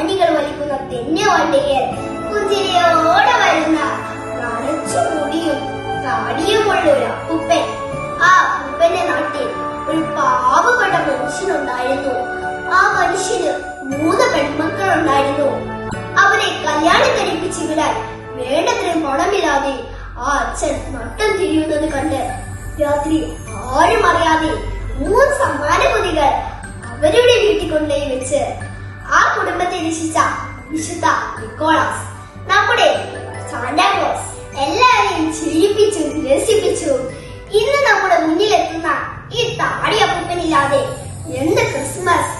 ആനകൾ വലിക്കുന്ന തെന്നെ വണ്ടിയിൽ പുഞ്ചിരിയോടെ വരുന്ന നനച്ചു മുടിയും താടിയുമുള്ള ഒരു അപ്പൂപ്പൻ. ആ അപ്പൂപ്പന്റെ നാട്ടിൽ ഒരു പാവപ്പെട്ട മനുഷ്യനുണ്ടായിരുന്നു. ആ മനുഷ്യന് മൂന്ന് പെൺമക്കളുണ്ടായിരുന്നു. അവരെ കല്യാണം കഴിപ്പിച്ച് വിടാൻ വേണ്ടത്ര പണമില്ലാതെ ആ അച്ഛൻ നട്ടം തിരിയുന്നത് കണ്ട് രാത്രി ആരും അറിയാതെ മൂന്ന് സമ്മാനപൊതികൾ അവരുടെ വീട്ടിൽ കൊണ്ടുപോയി വെച്ച് ആ കുടുംബത്തെ രക്ഷിച്ച വിശുദ്ധ നിക്കോളാസ് നമ്മുടെ സാന്റാക്ലോസ് എല്ലാവരെയും ചിരിപ്പിച്ചു രസിപ്പിച്ചു ഇന്ന് നമ്മുടെ മുന്നിലെത്തുന്ന ഈ താടിയപ്പൂപ്പനില്ലാതെ എന്ത് ക്രിസ്മസ്